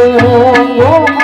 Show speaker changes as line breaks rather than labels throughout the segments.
ও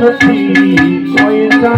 সখী কয়তা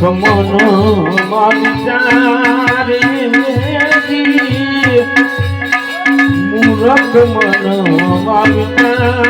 મૂર્ખ મન મારી મૂર્ખ મન મારી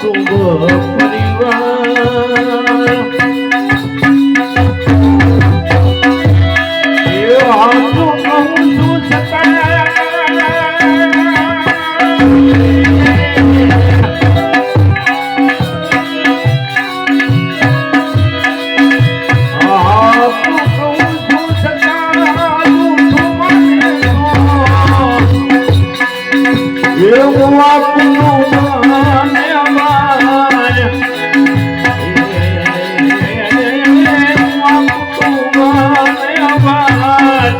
કુટુંબ પરિવાર ভগবান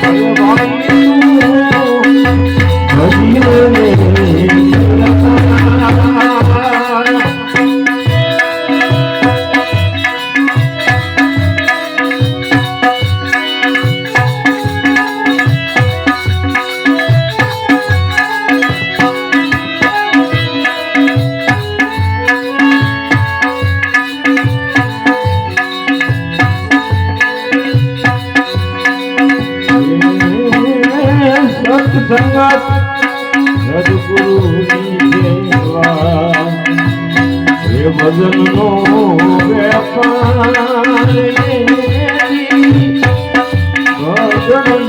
ভগবান સંગત સદગુરુની સેવા એ વેપાર. ભજન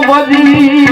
બધી